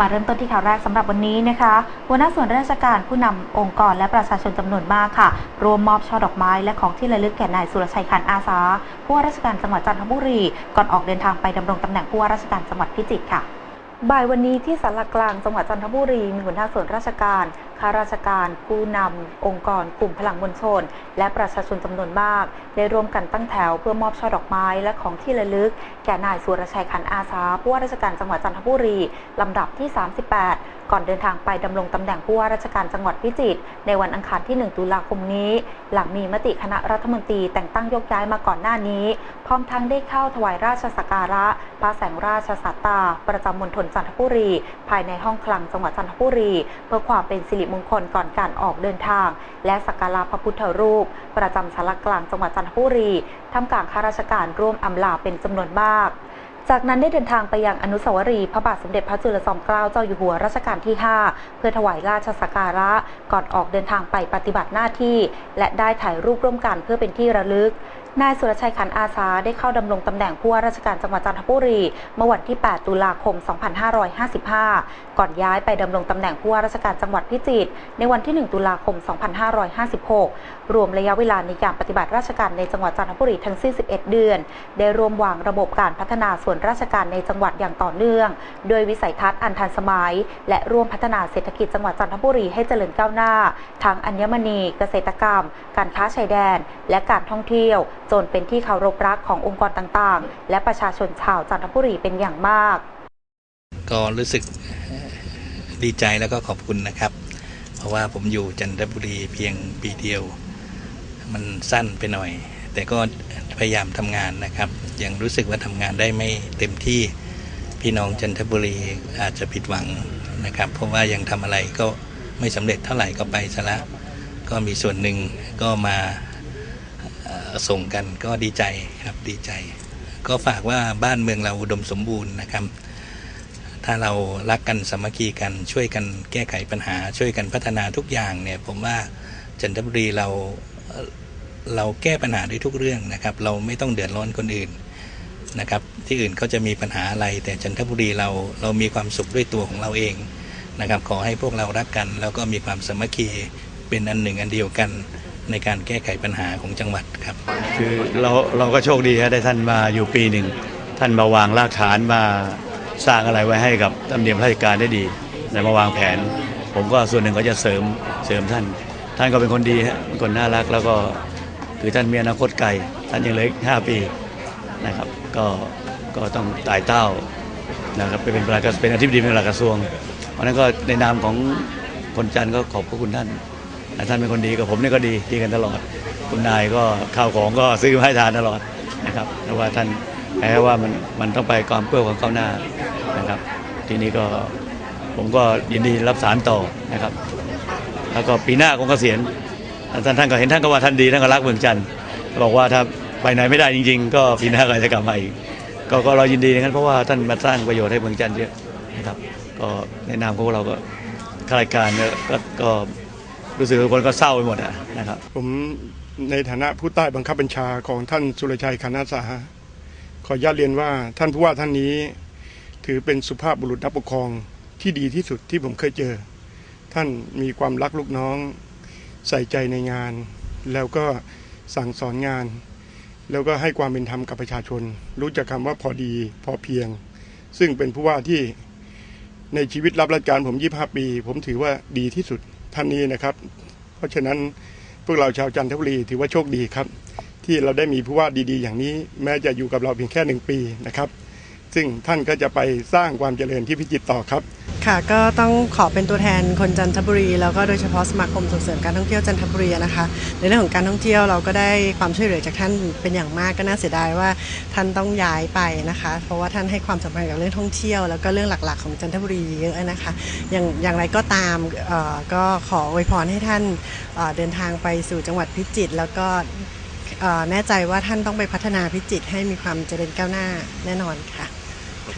มาเริ่มต้นที่ข่าวแรกสำหรับวันนี้นะคะหัวหน้าส่วนราชการผู้นำองค์กรและประชาชนจำนวนมากค่ะ รวมมอบช่อดอกไม้และของที่ระลึกแก่นายสุรชัยขันอาสาผู้ว่าราชการจังหวัดจันทบุรี ก่อนออกเดินทางไปดำรงตำแหน่งผู้ว่าราชการจังหวัดพิจิตรค่ะบ่ายวันนี้ที่สารกลางจังหวัดจันทบุรีมีหัวหน้าส่วนราชการ ข้าราชการ ผู้นำ องค์กร กลุ่มพลังมวลชน และประชาชนจำนวนมาก ได้ร่วมกันตั้งแถวเพื่อมอบช่อดอกไม้และของที่ระลึก แก่นายสุรชัยขันอาสาผู้ว่าราชการจังหวัดจันทบุรี ลำดับที่ 38 ก่อนเดินทางไปดำรงตำแหน่งผู้ว่าราชการจังหวัดพิจิตรในวันอังคารที่ 1 ตุลาคมนี้ หลังมีมติคณะรัฐมนตรีแต่งตั้งยกย้ายมาก่อนหน้านี้ พร้อมทั้งได้เข้าถวายราชสักการะพระแสงราชสัตตา ประจำมณฑลจันทบุรี ภายในห้องคลังจังหวัดจันทบุรี เพื่อความเป็นสิริมงคลก่อนการออกเดินทาง และสักการะพระพุทธรูป ประจำสารกลางจังหวัดจันทบุรีท่ามกลางข้าราชการร่วมอำลาเป็นจำนวนมาก จากนั้นได้เดินทางไปยังอนุสาวรีย์พระบาทสมเด็จพระจุลจอมเกล้าเจ้าอยู่หัวรัชกาลที่ 5 เพื่อถวายราชสักการะก่อนออกเดินทางไปปฏิบัติหน้าที่ และได้ถ่ายรูปร่วมกันเพื่อเป็นที่ระลึกนายสุรชัยขันอาสาได้เข้าดำรงตำแหน่งผู้ว่าราชการจังหวัดจันทบุรี เมื่อวันที่ 8 ตุลาคม 2555 ก่อนย้ายไปดำรงตำแหน่งผู้ว่าราชการจังหวัดพิจิตรในวันที่ 1 ตุลาคม 2556 รวมระยะเวลาในการปฏิบัติราชการในจังหวัดจันทบุรีทั้งสิ้น 11 เดือน ได้รวมวางระบบการพัฒนาส่วนราชการในจังหวัดอย่างต่อเนื่อง โดยวิสัยทัศน์อันทันสมัย และร่วมพัฒนาเศรษฐกิจจังหวัดจันทบุรีให้เจริญก้าวหน้า ทั้งอัญมณี เกษตรกรรม การค้าชายแดน และการท่องเที่ยว จนเป็นที่เคารพรักขององค์กรต่างๆ และประชาชนชาวจันทบุรีเป็นอย่างมาก ก็รู้สึกดีใจแล้วก็ขอบคุณนะครับ เพราะว่าผมอยู่จันทบุรีเพียงปีเดียว มันสั้นไปหน่อย แต่ก็พยายามทำงานนะครับ ยังรู้สึกว่าทำงานได้ไม่เต็มที่พี่น้องจันทบุรีอาจจะผิดหวังนะครับ เพราะว่ายังทำอะไรก็ไม่สำเร็จเท่าไหร่ก็ไปซะละก็มีส่วนหนึ่งก็มาส่งกันก็ดีใจครับดีใจ ก็ฝากว่าบ้านเมืองเราอุดมสมบูรณ์นะครับ ถ้าเรารักกันสามัคคีกันช่วยกันแก้ไขปัญหา ช่วยกันพัฒนาทุกอย่างเนี่ยผมว่าจันทบุรีเรา เราแก้ปัญหาได้ทุกเรื่องนะครับ เราไม่ต้องเดือดร้อนคนอื่นนะครับ ที่อื่นเขาจะมีปัญหาอะไร แต่จันทบุรีเราเรามีความสุขด้วยตัวของเราเองนะครับ ขอให้พวกเรารักกัน แล้วก็มีความสมัคคีเป็นอันหนึ่งอันเดียวกันในการแก้ไขปัญหาของจังหวัดครับ คือเราเราก็โชคดีฮะได้ท่านมาอยู่ปีหนึ่ง ท่านมาวางรากฐานมาสร้างอะไรไว้ให้กับตำเนียมราชการได้ดีและมาวางแผน ผมก็ส่วนหนึ่งก็จะเสริมเสริมท่าน ท่านก็เป็นคนดีฮะคนน่ารักแล้วก็ คือท่านมีอนาคตไกลท่านยังเหลืออีกห้าปีนะครับก็ก็ต้องตายเต้านะครับไปเป็นประหลัดกรเป็นอธิบดีเป็นหลัดกระทรวง เพราะนั้นก็ในนามของคนจันทร์ก็ขอบพระคุณท่านและท่านเป็นคนดีกับผมนี่ก็ดีดีกันตลอด คุณนายก็ข้าวของก็ซื้อมาให้ทานตลอดนะครับเพราะว่าท่านแม้ว่ามันมันต้องไปความเพื่อความก้าวหน้านะครับ ทีนี้ก็ผมก็ยินดีรับสารต่อนะครับ แล้วก็ปีหน้าคงเกษียณ ท่านท่านก็เห็นท่านก็ว่าท่านดีท่านก็รักเมืองจันทร์บอกว่าถ้าไปไหนไม่ได้จริง ๆ ก็ปีหน้าก็จะกลับมาอีกก็ก็เรายินดีนะครับเพราะว่าท่านมาสร้างประโยชน์ให้เมืองจันทร์เยอะนะครับ ก็ในนามของพวกเราก็ข้าราชการก็ก็รู้สึกว่าคนก็เศร้าไปหมดอะนะครับ ผมในฐานะผู้ใต้บังคับบัญชาของท่านสุรชัยคณาสาขออนุญาตเรียนว่าท่านผู้ว่าท่านนี้ ถือเป็นสุภาพบุรุษนักปกครองที่ดีที่สุดที่ผมเคยเจอ ท่านมีความรักลูกน้อง ใส่ใจในงาน แล้วก็สั่งสอนงาน แล้วก็ให้ความเป็นธรรมกับประชาชน รู้จักคำว่าพอดีพอเพียง ซึ่งเป็นผู้ว่าที่ในชีวิตรับราชการผม 25 ปี ผมถือว่าดีที่สุดท่านนี้นะครับ เพราะฉะนั้นพวกเราชาวจันทบุรีถือว่าโชคดีครับ ที่เราได้มีผู้ว่าดีๆ อย่างนี้ แม้จะอยู่กับเราเพียงแค่หนึ่งปีนะครับ ซึ่งท่านก็จะไปสร้างความเจริญที่พิจิตรต่อครับ ค่ะก็ต้องขอเป็นตัวแทนคนจันทบุรี แล้วก็โดยเฉพาะสมาคมส่งเสริมการท่องเที่ยวจันทบุรีนะคะในเรื่องของการท่องเที่ยวเราก็ได้ความช่วยเหลือจากท่านเป็นอย่างมากก็น่าเสียดายว่าท่านต้องย้ายไปนะคะ เพราะว่าท่านให้ความสำคัญกับเรื่องท่องเที่ยว แล้วก็เรื่องหลักๆ ของจันทบุรีเยอะนะคะอย่างอย่างไรก็ตามก็ขออวยพรให้ท่านเดินทางไปสู่จังหวัดพิจิตรแล้วก็แน่ใจว่าท่านต้องไปพัฒนาพิจิตรให้มีความเจริญก้าวหน้าแน่นอนค่ะ